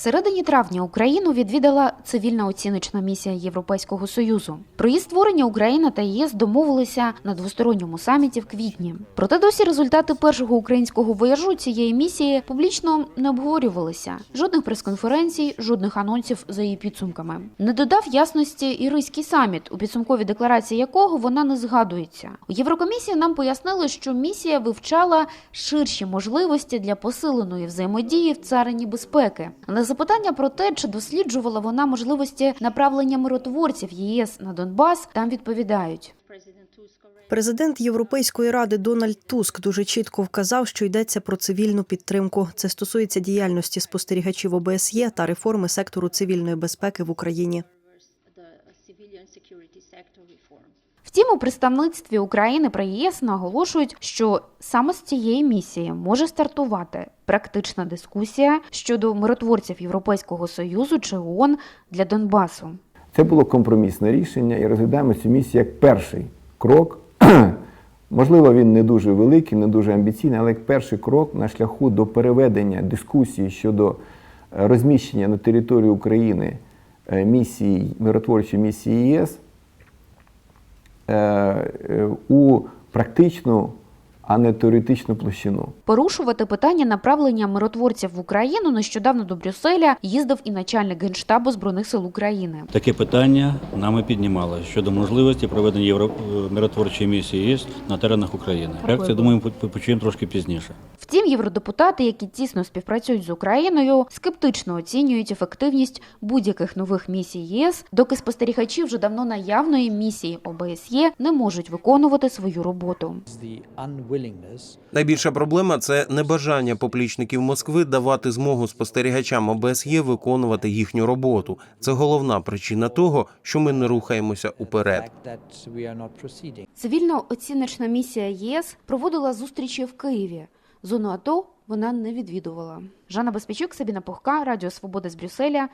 Середині травня Україну відвідала цивільна оціночна місія Європейського союзу. Про її створення Україна та ЄС домовилися на двосторонньому саміті в квітні. Проте досі результати першого українського вояжу цієї місії публічно не обговорювалися. Жодних прес-конференцій, жодних анонсів за її підсумками. Не додав ясності і Ризький саміт, у підсумковій декларації якого вона не згадується. У Єврокомісії нам пояснили, що місія вивчала ширші можливості для посиленої взаємодії в царині безпеки. Запитання про те, чи досліджувала вона можливості направлення миротворців ЄС на Донбас, там відповідають. Президент Європейської ради Дональд Туск дуже чітко вказав, що йдеться про цивільну підтримку. Це стосується діяльності спостерігачів ОБСЄ та реформи сектору цивільної безпеки в Україні. Втім, у представництві України при ЄС наголошують, що саме з цієї місії може стартувати практична дискусія щодо миротворців Європейського союзу чи ООН для Донбасу. Це було компромісне рішення і розглядаємо цю місію як перший крок. Можливо, він не дуже великий, не дуже амбіційний, але як перший крок на шляху до переведення дискусії щодо е, розміщення на території України е, місії, миротворчої місії ЄС у практичну, а не теоретичну площину. Порушувати питання направлення миротворців в Україну нещодавно до Брюсселя їздив і начальник генштабу збройних сил України. Таке питання нами піднімалося щодо можливості проведення євро... миротворчої місії ЄС на теренах України. Реакцію, думаю, ми почуємо трошки пізніше. Втім, євродепутати, які тісно співпрацюють з Україною, скептично оцінюють ефективність будь-яких нових місій ЄС, доки спостерігачі вже давно наявної місії ОБСЄ не можуть виконувати свою роботу. Найбільша проблема це небажання поплічників Москви давати змогу спостерігачам ОБСЄ виконувати їхню роботу. Це головна причина того, що ми не рухаємося уперед. Цивільна оціночна місія ЄС проводила зустрічі в Києві. Зону АТО вона не відвідувала. Жанна Безпечук, Сабіна Пухка, Радіо Свобода з Брюсселя.